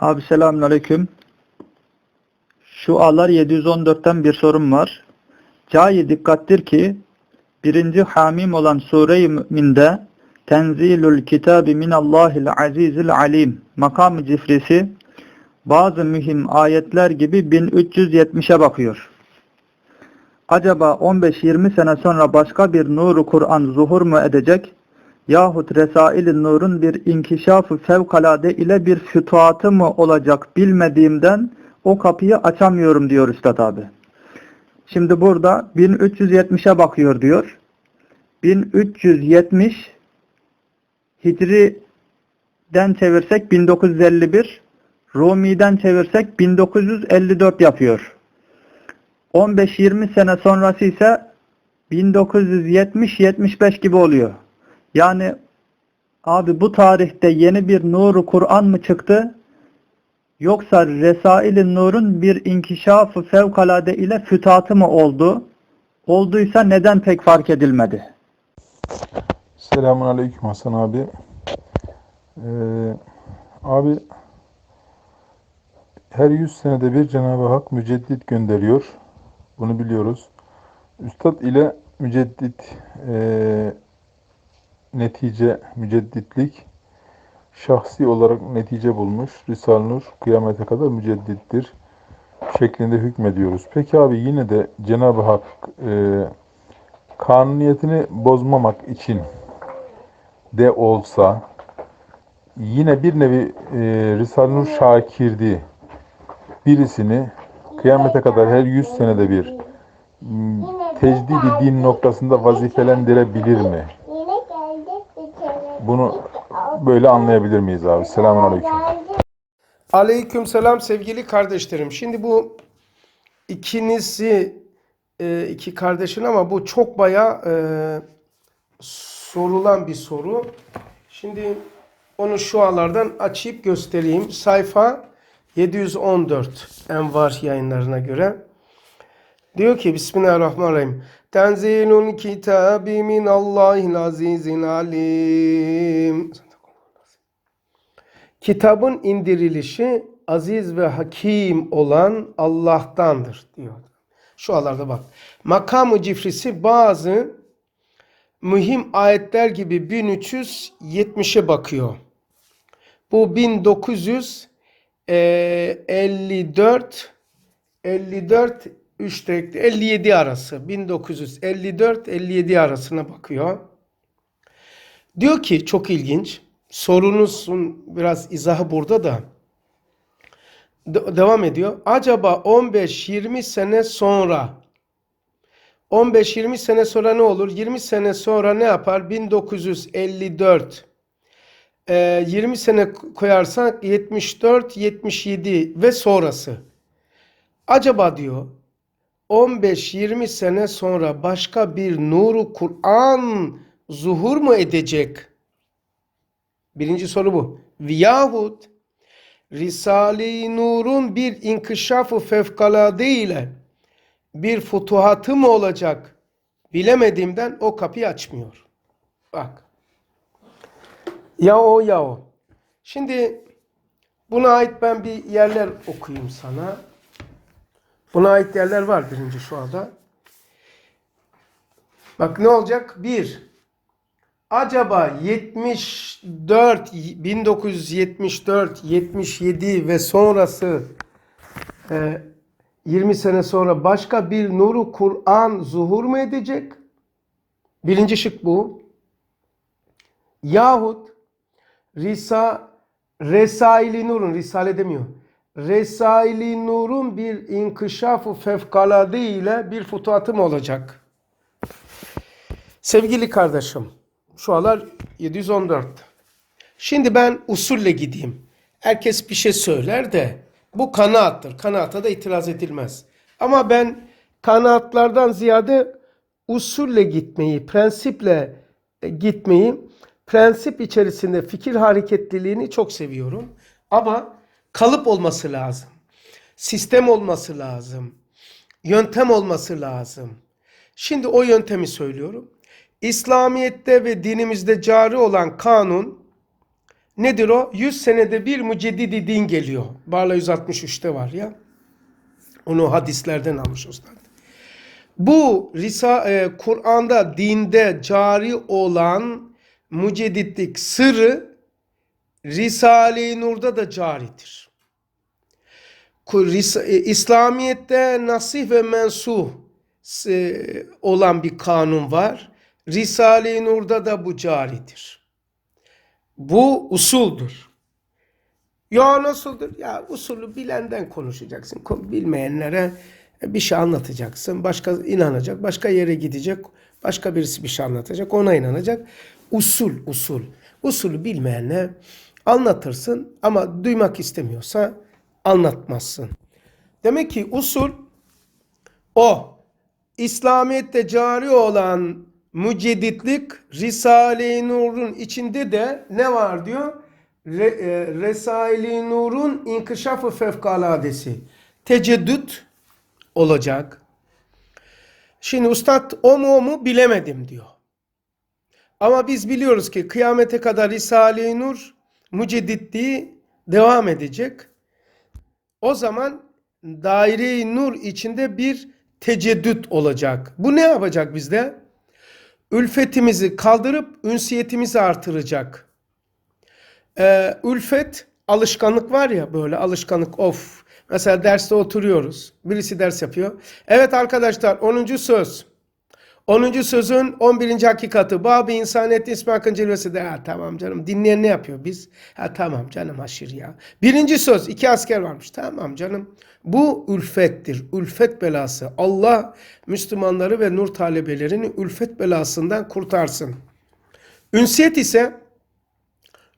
Abi selamünaleyküm. Şu A'lar 714'ten bir sorum var. Cayi dikkattir ki birinci hamim olan Sure-i Mü'minde Tenzilül kitabi minallahil azizil alim makamı cifrisi bazı mühim ayetler gibi 1370'e bakıyor. Acaba 15-20 sene sonra başka bir nuru Kur'an zuhur mu edecek? Yahut Resail-i Nur'un bir inkişafı fevkalade ile bir fütuhatı mı olacak bilmediğimden o kapıyı açamıyorum diyor Üstad abi. Şimdi burada 1370'e bakıyor diyor. 1370 Hicri'den çevirsek 1951, Rumi'den çevirsek 1954 yapıyor. 15-20 sene sonrası ise 1970-75 gibi oluyor. Yani abi bu tarihte yeni bir nuru Kur'an mı çıktı? Yoksa Resail-i Nur'un bir inkişafı fevkalade ile fütatı mı oldu? Olduysa neden pek fark edilmedi? Selamun Aleyküm Hasan abi. Ee, abi her yüz senede bir Cenab-ı Hak müceddit gönderiyor. Bunu biliyoruz. Üstad ile müceddit e, netice, mücedditlik şahsi olarak netice bulmuş. Risale-i Nur kıyamete kadar müceddittir şeklinde hükmediyoruz. Peki abi yine de Cenab-ı Hak e, kanuniyetini bozmamak için de olsa yine bir nevi e, Risale-i Nur Şakirdi birisini kıyamete kadar her 100 senede bir tecdidi din noktasında vazifelendirebilir mi? Yine geldik bir kere. Bunu böyle anlayabilir miyiz abi? Selamun Aleyküm. Aleyküm selam sevgili kardeşlerim. Şimdi bu ikinizi e, iki kardeşin ama bu çok baya e, sorulan bir soru. Şimdi onu şu alardan açıp göstereyim. Sayfa 714 Envar yayınlarına göre. Diyor ki Bismillahirrahmanirrahim. Tenzilul kitabi min Allahil azizil alim. Kitabın indirilişi aziz ve hakim olan Allah'tandır diyor. Şu alarda bak. Makamı cifrisi bazı mühim ayetler gibi 1370'e bakıyor. Bu 1954 54 3 tekli 57 arası 1954 57 arasına bakıyor. Diyor ki çok ilginç. Sorunuzun biraz izahı burada da. De- devam ediyor. Acaba 15-20 sene sonra 15-20 sene sonra ne olur? 20 sene sonra ne yapar? 1954 Ee, 20 sene koyarsak 74, 77 ve sonrası. Acaba diyor 15-20 sene sonra başka bir nuru Kur'an zuhur mu edecek? Birinci soru bu. Yahut Risale-i Nur'un bir inkişafı fevkalade ile bir futuhatı mı olacak bilemediğimden o kapıyı açmıyor. Bak. Ya o ya o. Şimdi buna ait ben bir yerler okuyayım sana. Buna ait yerler var birinci şu anda. Bak ne olacak? Bir, acaba 74, 1974, 77 ve sonrası e, 20 sene sonra başka bir nuru Kur'an zuhur mu edecek? Birinci şık bu. Yahut Risa, Resaili Nur'un, Risale demiyor. Resaili Nur'un bir inkişafı fevkalade ile bir futuhatı mı olacak? Sevgili kardeşim, şu alar 714. Şimdi ben usulle gideyim. Herkes bir şey söyler de bu kanaattır. Kanaata da itiraz edilmez. Ama ben kanaatlardan ziyade usulle gitmeyi, prensiple e, gitmeyi, prensip içerisinde fikir hareketliliğini çok seviyorum. Ama kalıp olması lazım. Sistem olması lazım. Yöntem olması lazım. Şimdi o yöntemi söylüyorum. İslamiyet'te ve dinimizde cari olan kanun Nedir o? 100 senede bir müceddidi din geliyor. Barla 163'te var ya. Onu hadislerden almış ustad. Bu Risa, e, Kur'an'da dinde cari olan mücedditlik sırrı Risale-i Nur'da da caridir. E, İslamiyet'te nasih ve mensuh e, olan bir kanun var. Risale-i Nur'da da bu caridir. Bu usuldur. Ya nasıldır? Ya usulü bilenden konuşacaksın. Ko- Bilmeyenlere bir şey anlatacaksın. Başka inanacak, başka yere gidecek. Başka birisi bir şey anlatacak, ona inanacak. Usul, usul. Usulü bilmeyenle anlatırsın ama duymak istemiyorsa anlatmazsın. Demek ki usul o. İslamiyet'te cari olan mücedditlik Risale-i Nur'un içinde de ne var diyor? Re, e, Risale-i Nur'un inkişafı fevkaladesi. Teceddüt olacak. Şimdi ustad o mu o mu bilemedim diyor. Ama biz biliyoruz ki kıyamete kadar Risale-i Nur mücedditliği devam edecek. O zaman daire-i nur içinde bir teceddüt olacak. Bu ne yapacak bizde? Ülfetimizi kaldırıp ünsiyetimizi artıracak. Ee, ülfet alışkanlık var ya böyle alışkanlık of. Mesela derste oturuyoruz. Birisi ders yapıyor. Evet arkadaşlar 10. söz. 10. sözün 11. hakikati. Bab-ı insaniyet ismi hakkın cilvesi de. Ha tamam canım. Dinleyen ne yapıyor biz? Ha tamam canım haşir ya. Birinci söz. iki asker varmış. Tamam canım. Bu ülfettir. Ülfet belası. Allah Müslümanları ve nur talebelerini ülfet belasından kurtarsın. Ünsiyet ise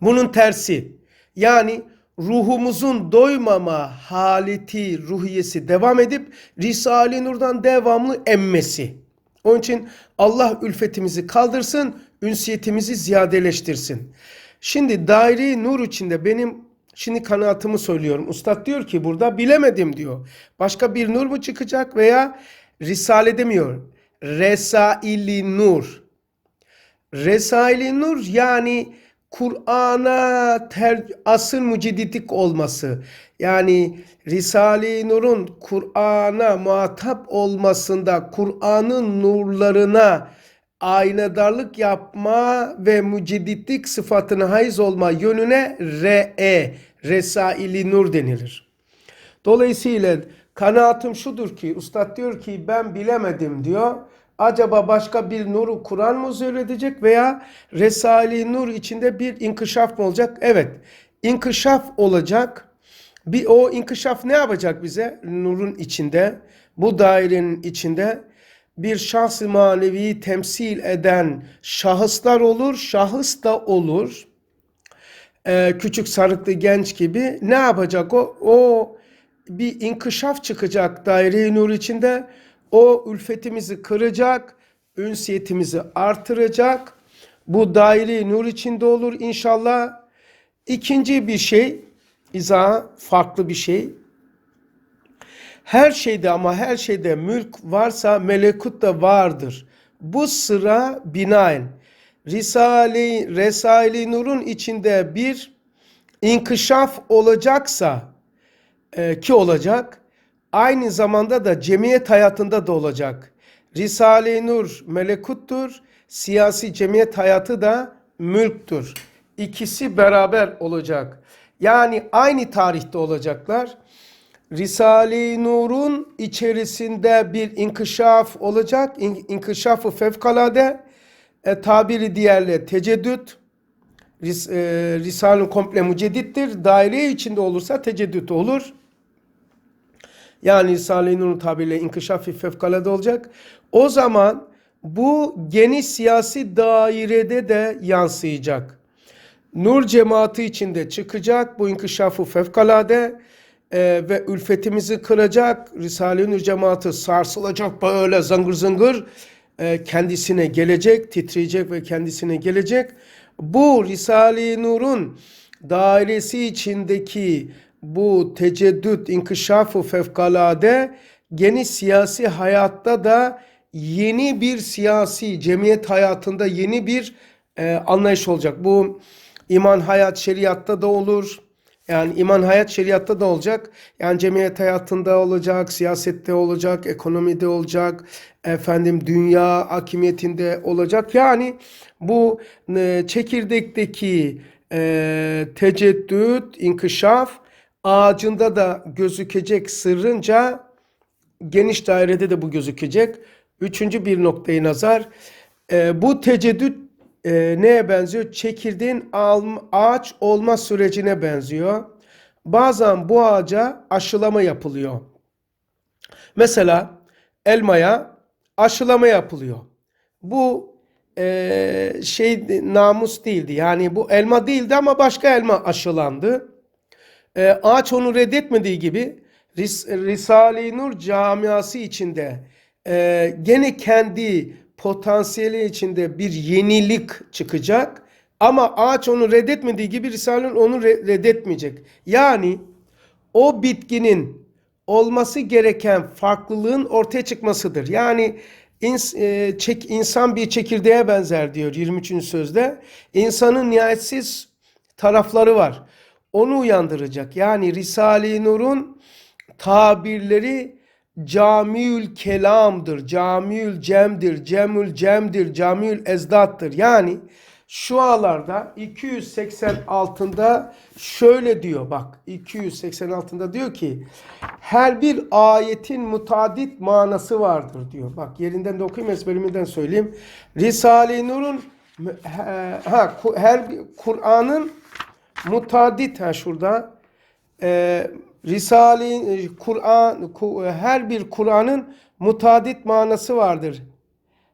bunun tersi. Yani ruhumuzun doymama haleti, ruhiyesi devam edip Risale-i Nur'dan devamlı emmesi. Onun için Allah ülfetimizi kaldırsın, ünsiyetimizi ziyadeleştirsin. Şimdi daire-i nur içinde benim şimdi kanaatımı söylüyorum. Ustad diyor ki burada bilemedim diyor. Başka bir nur mu çıkacak veya Risale demiyor. Resaili nur. Resaili Nur yani Kur'an'a asıl mücedditlik olması. Yani Risale-i Nur'un Kur'an'a muhatap olmasında Kur'an'ın nurlarına aynadarlık yapma ve mücedditlik sıfatına haiz olma yönüne re'e, Resaili Nur denilir. Dolayısıyla kanaatim şudur ki ustad diyor ki ben bilemedim diyor. Acaba başka bir nuru Kur'an mı zöredecek veya Resali Nur içinde bir inkişaf mı olacak? Evet. inkişaf olacak. Bir o inkişaf ne yapacak bize? Nurun içinde, bu dairenin içinde bir şahs-ı maneviyi temsil eden şahıslar olur, şahıs da olur e, küçük sarıklı genç gibi ne yapacak o? O bir inkişaf çıkacak daire-i nur içinde. O ülfetimizi kıracak, ünsiyetimizi artıracak. Bu daire-i nur içinde olur inşallah. İkinci bir şey, izah farklı bir şey. Her şeyde ama her şeyde mülk varsa melekut da vardır. Bu sıra binaen Risale, Resale-i Nur'un içinde bir inkişaf olacaksa e, ki olacak aynı zamanda da cemiyet hayatında da olacak. Risale-i Nur melekuttur, siyasi cemiyet hayatı da mülktür. İkisi beraber olacak. Yani aynı tarihte olacaklar. Risale-i Nur'un içerisinde bir inkişaf olacak. İn, inkişafı fevkalade e, tabiri diğerle teceddüt. Ris, e, Risale-i komple müceddittir. Daire içinde olursa teceddüt olur. Yani Risale-i Nur'un tabiriyle inkişaf fevkalade olacak. O zaman bu geniş siyasi dairede de yansıyacak. Nur cemaati içinde çıkacak bu inkişafı fevkalade e, ve ülfetimizi kıracak. Risale-i Nur cemaati sarsılacak böyle zıngır zıngır e, kendisine gelecek, titreyecek ve kendisine gelecek. Bu Risale-i Nur'un dairesi içindeki bu teceddüt, inkişafı fevkalade geniş siyasi hayatta da yeni bir siyasi cemiyet hayatında yeni bir e, anlayış olacak. Bu iman hayat şeriatta da olur. Yani iman hayat şeriatta da olacak. Yani cemiyet hayatında olacak, siyasette olacak, ekonomide olacak, efendim dünya hakimiyetinde olacak. Yani bu e, çekirdekteki e, teceddüt, inkişaf ağacında da gözükecek sırrınca geniş dairede de bu gözükecek. Üçüncü bir noktayı nazar. E, bu teceddüt e, neye benziyor? Çekirdeğin ağaç olma sürecine benziyor. Bazen bu ağaca aşılama yapılıyor. Mesela elmaya aşılama yapılıyor. Bu e, şey namus değildi. Yani bu elma değildi ama başka elma aşılandı. E, ağaç onu reddetmediği gibi Ris Risale-i Nur camiası içinde e, gene kendi potansiyeli içinde bir yenilik çıkacak. Ama ağaç onu reddetmediği gibi Risale-i Nur onu re- reddetmeyecek. Yani o bitkinin olması gereken farklılığın ortaya çıkmasıdır. Yani ins- e, çek, insan bir çekirdeğe benzer diyor 23. sözde. İnsanın nihayetsiz tarafları var. Onu uyandıracak. Yani Risale-i Nur'un tabirleri camiül kelamdır, camiül cemdir, cemül cemdir, camiül ezdattır. Yani şu ağlarda 286'da şöyle diyor bak 286'da diyor ki her bir ayetin mutadit manası vardır diyor. Bak yerinden de okuyayım ezberimden söyleyeyim. Risale-i Nur'un ha, her Kur'an'ın mutadit ha şurada e, Risale Kur'an Ku- her bir Kur'an'ın mutadit manası vardır.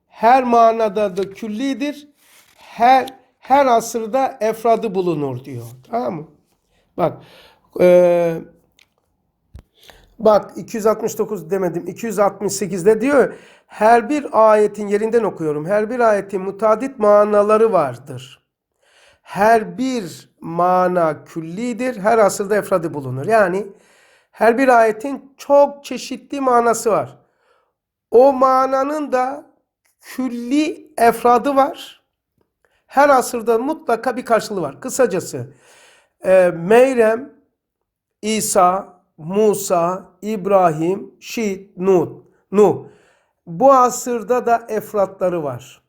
Her manada da küllidir. Her her asırda efradı bulunur diyor. Tamam mı? Bak e, Bak 269 demedim. 268'de diyor her bir ayetin yerinden okuyorum. Her bir ayetin mutadit manaları vardır. Her bir mana küllidir. Her asırda efradı bulunur. Yani her bir ayetin çok çeşitli manası var. O mananın da külli efradı var. Her asırda mutlaka bir karşılığı var. Kısacası e, Meyrem, İsa, Musa, İbrahim, Şit, Nuh. Nuh. Bu asırda da efratları var.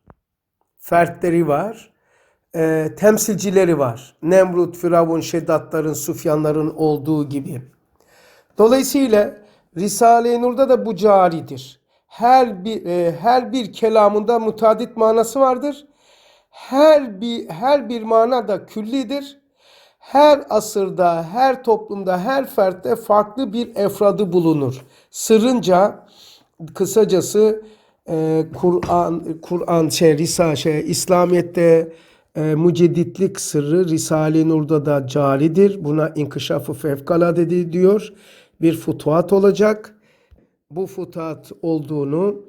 Fertleri var. E, temsilcileri var. Nemrut, Firavun, Şeddatların, Sufyanların olduğu gibi. Dolayısıyla Risale-i Nur'da da bu caridir. Her bir e, her bir kelamında mutadit manası vardır. Her bir her bir mana da küllidir. Her asırda, her toplumda, her fertte farklı bir efradı bulunur. Sırrınca kısacası e, Kur'an Kur'an şey Risa şey İslamiyet'te e, mücedditlik sırrı Risale-i Nur'da da caridir. Buna inkişafı fevkalade diyor. Bir futuhat olacak. Bu futuhat olduğunu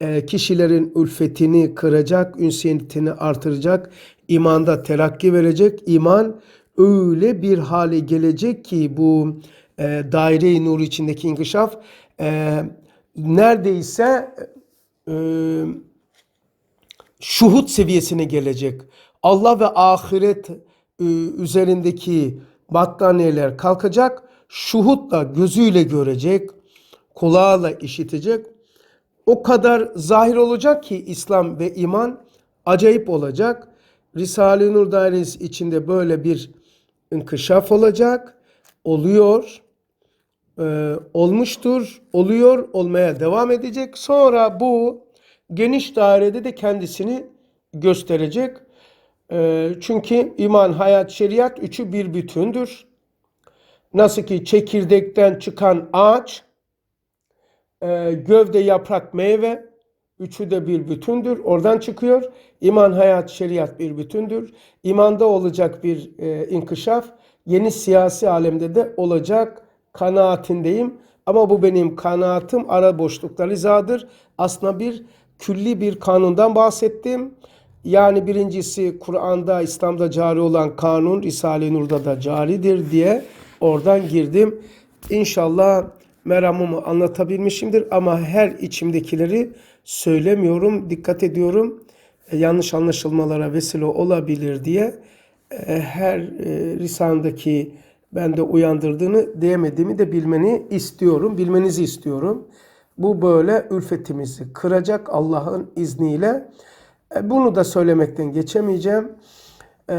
e, kişilerin ülfetini kıracak, ünsiyetini artıracak, imanda terakki verecek. İman öyle bir hale gelecek ki bu e, daire-i nur içindeki inkişaf e, neredeyse e, şuhut seviyesine gelecek. Allah ve ahiret e, üzerindeki battaniyeler kalkacak. Şuhutla gözüyle görecek, kulağıyla işitecek. O kadar zahir olacak ki İslam ve iman acayip olacak. Risale-i Nur dairesi içinde böyle bir inkişaf olacak. Oluyor. e, olmuştur. Oluyor. Olmaya devam edecek. Sonra bu geniş dairede de kendisini gösterecek. E, çünkü iman, hayat, şeriat üçü bir bütündür. Nasıl ki çekirdekten çıkan ağaç, e, gövde, yaprak, meyve üçü de bir bütündür. Oradan çıkıyor. İman, hayat, şeriat bir bütündür. İmanda olacak bir e, inkişaf yeni siyasi alemde de olacak kanaatindeyim. Ama bu benim kanaatim ara boşluklar izadır. Aslında bir külli bir kanundan bahsettim. Yani birincisi Kur'an'da, İslam'da cari olan kanun Risale-i Nur'da da caridir diye oradan girdim. İnşallah meramımı anlatabilmişimdir ama her içimdekileri söylemiyorum, dikkat ediyorum. E, yanlış anlaşılmalara vesile olabilir diye e, her e, lisanındaki bende uyandırdığını diyemediğimi de bilmeni istiyorum. Bilmenizi istiyorum. Bu böyle ülfetimizi kıracak Allah'ın izniyle. E, Bunu da söylemekten geçemeyeceğim. E,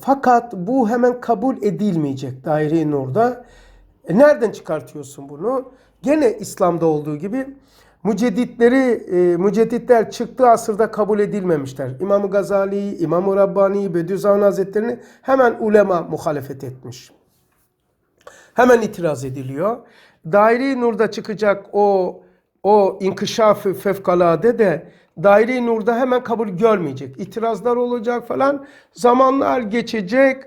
fakat bu hemen kabul edilmeyecek daire-i nurda. E, nereden çıkartıyorsun bunu? Gene İslam'da olduğu gibi mücedditleri, e, mücedditler çıktığı asırda kabul edilmemişler. İmam-ı Gazali, İmam-ı Rabbani, Bediüzzaman Hazretleri'ni hemen ulema muhalefet etmiş. Hemen itiraz ediliyor. Daire-i Nur'da çıkacak o o inkişafı fevkalade de daire-i Nur'da hemen kabul görmeyecek. İtirazlar olacak falan. Zamanlar geçecek.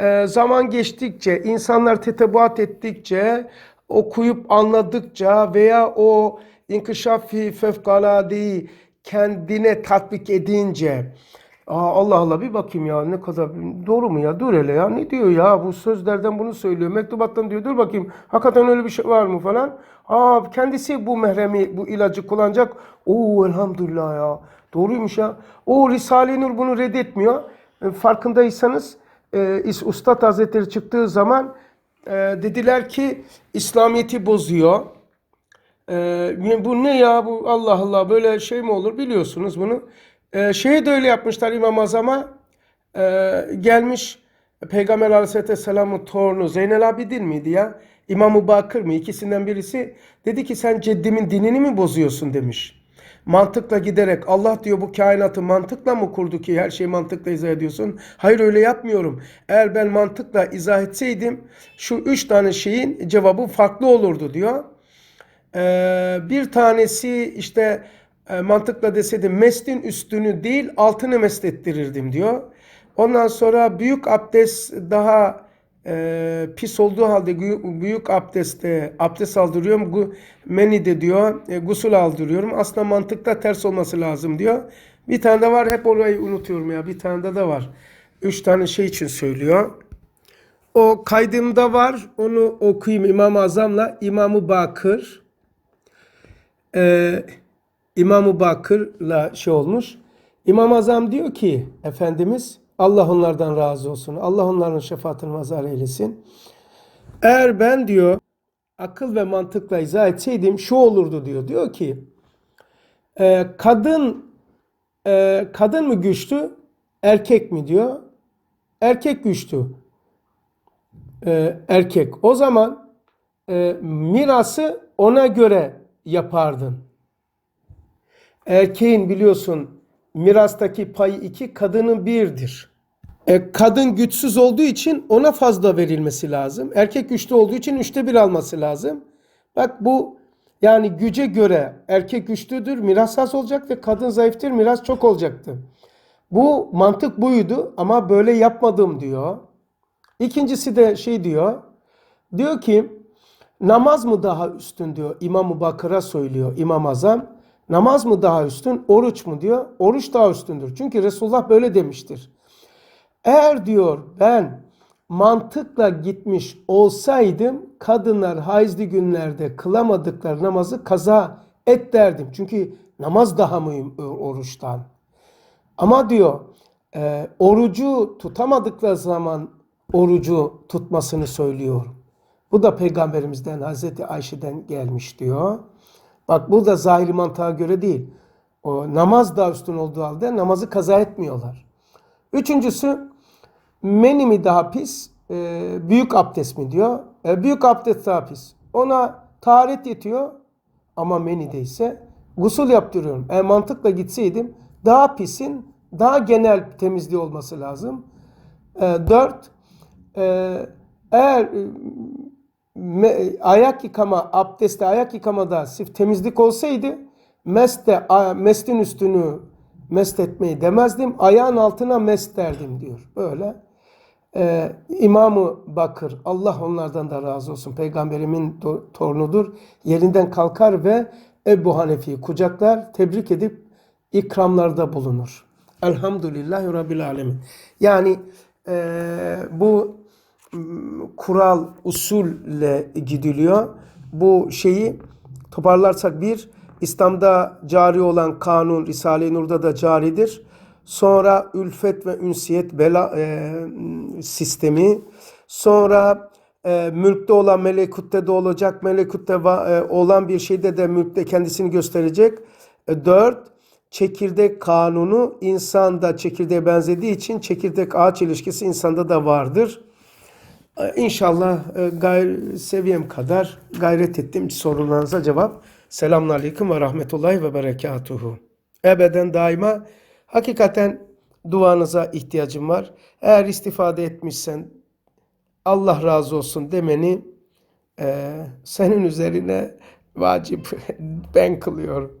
Ee, zaman geçtikçe, insanlar tetebuat ettikçe, okuyup anladıkça veya o inkişafı fevkaladeyi kendine tatbik edince Aa, Allah Allah bir bakayım ya ne kadar doğru mu ya dur hele ya ne diyor ya bu sözlerden bunu söylüyor mektubattan diyor dur bakayım hakikaten öyle bir şey var mı falan. Aa kendisi bu mehremi bu ilacı kullanacak. Oo elhamdülillah ya doğruymuş ya. O Risale-i Nur bunu reddetmiyor. E, farkındaysanız e, Ustad Hazretleri çıktığı zaman e, dediler ki İslamiyet'i bozuyor. Ee, bu ne ya bu Allah Allah böyle şey mi olur biliyorsunuz bunu. Ee, şeyi de öyle yapmışlar İmam Azam'a. Ee, gelmiş Peygamber Aleyhisselam'ın torunu Zeynel Abidin miydi ya? İmam-ı Bakır mı? İkisinden birisi. Dedi ki sen ceddimin dinini mi bozuyorsun demiş. Mantıkla giderek Allah diyor bu kainatı mantıkla mı kurdu ki her şeyi mantıkla izah ediyorsun? Hayır öyle yapmıyorum. Eğer ben mantıkla izah etseydim şu üç tane şeyin cevabı farklı olurdu diyor. Ee, bir tanesi işte e, mantıkla deseydim mestin üstünü değil altını mest ettirirdim diyor. Ondan sonra büyük abdest daha e, pis olduğu halde büyük abdestte abdest aldırıyorum. Gu, meni de diyor e, gusül aldırıyorum. Aslında mantıkta ters olması lazım diyor. Bir tane de var hep orayı unutuyorum ya bir tane de de var. Üç tane şey için söylüyor. O kaydımda var. Onu okuyayım İmam-ı Azam'la İmam-ı Bakır. Ee, İmam-ı Bakır'la şey olmuş. İmam-ı Azam diyor ki Efendimiz Allah onlardan razı olsun. Allah onların şefaatini mazhar eylesin. Eğer ben diyor akıl ve mantıkla izah etseydim şu olurdu diyor. Diyor ki e, kadın e, kadın mı güçlü erkek mi diyor. Erkek güçlü. E, erkek. O zaman e, mirası ona göre yapardın. Erkeğin biliyorsun mirastaki payı iki, kadının birdir. E, kadın güçsüz olduğu için ona fazla verilmesi lazım. Erkek güçlü olduğu için üçte bir alması lazım. Bak bu yani güce göre erkek güçlüdür, miras az olacak ve kadın zayıftır, miras çok olacaktı. Bu mantık buydu ama böyle yapmadım diyor. İkincisi de şey diyor. Diyor ki namaz mı daha üstün diyor İmam-ı Bakır'a söylüyor İmam Azam. Namaz mı daha üstün, oruç mu diyor. Oruç daha üstündür. Çünkü Resulullah böyle demiştir. Eğer diyor ben mantıkla gitmiş olsaydım kadınlar haizli günlerde kılamadıkları namazı kaza et derdim. Çünkü namaz daha mühim oruçtan. Ama diyor e, orucu tutamadıkları zaman orucu tutmasını söylüyor. Bu da peygamberimizden Hazreti Ayşe'den gelmiş diyor. Bak bu da zahiri mantığa göre değil. O namaz daha üstün olduğu halde namazı kaza etmiyorlar. Üçüncüsü meni mi daha pis, e, büyük abdest mi diyor. E, büyük abdest daha pis. Ona taharet yetiyor ama meni de ise gusül yaptırıyorum. E, mantıkla gitseydim daha pisin, daha genel temizliği olması lazım. E, dört, e, eğer e, me- ayak yıkama, abdestte ayak yıkamada sırf temizlik olsaydı meste, a- mestin üstünü mest etmeyi demezdim. Ayağın altına mest derdim diyor. Böyle. Ee, İmam-ı Bakır, Allah onlardan da razı olsun. Peygamberimin torunudur. Yerinden kalkar ve Ebu Hanefi'yi kucaklar, tebrik edip ikramlarda bulunur. Elhamdülillahi Rabbil Alemin. Yani eee, bu kural, usulle gidiliyor. Bu şeyi toparlarsak bir, İslam'da cari olan kanun Risale-i Nur'da da caridir. Sonra ülfet ve ünsiyet bela e, sistemi, sonra e, mülkte olan melekutte de olacak, melekutte va- e, olan bir şeyde de mülkte kendisini gösterecek. E, dört, çekirdek kanunu insanda çekirdeğe benzediği için çekirdek ağaç ilişkisi insanda da vardır. E, İnşallah e, gayr seviyem kadar gayret ettiğim sorularınıza cevap. Selamun Aleyküm ve Rahmetullahi ve Berekatuhu. Ebeden daima hakikaten duanıza ihtiyacım var. Eğer istifade etmişsen Allah razı olsun demeni e, senin üzerine vacip ben kılıyorum.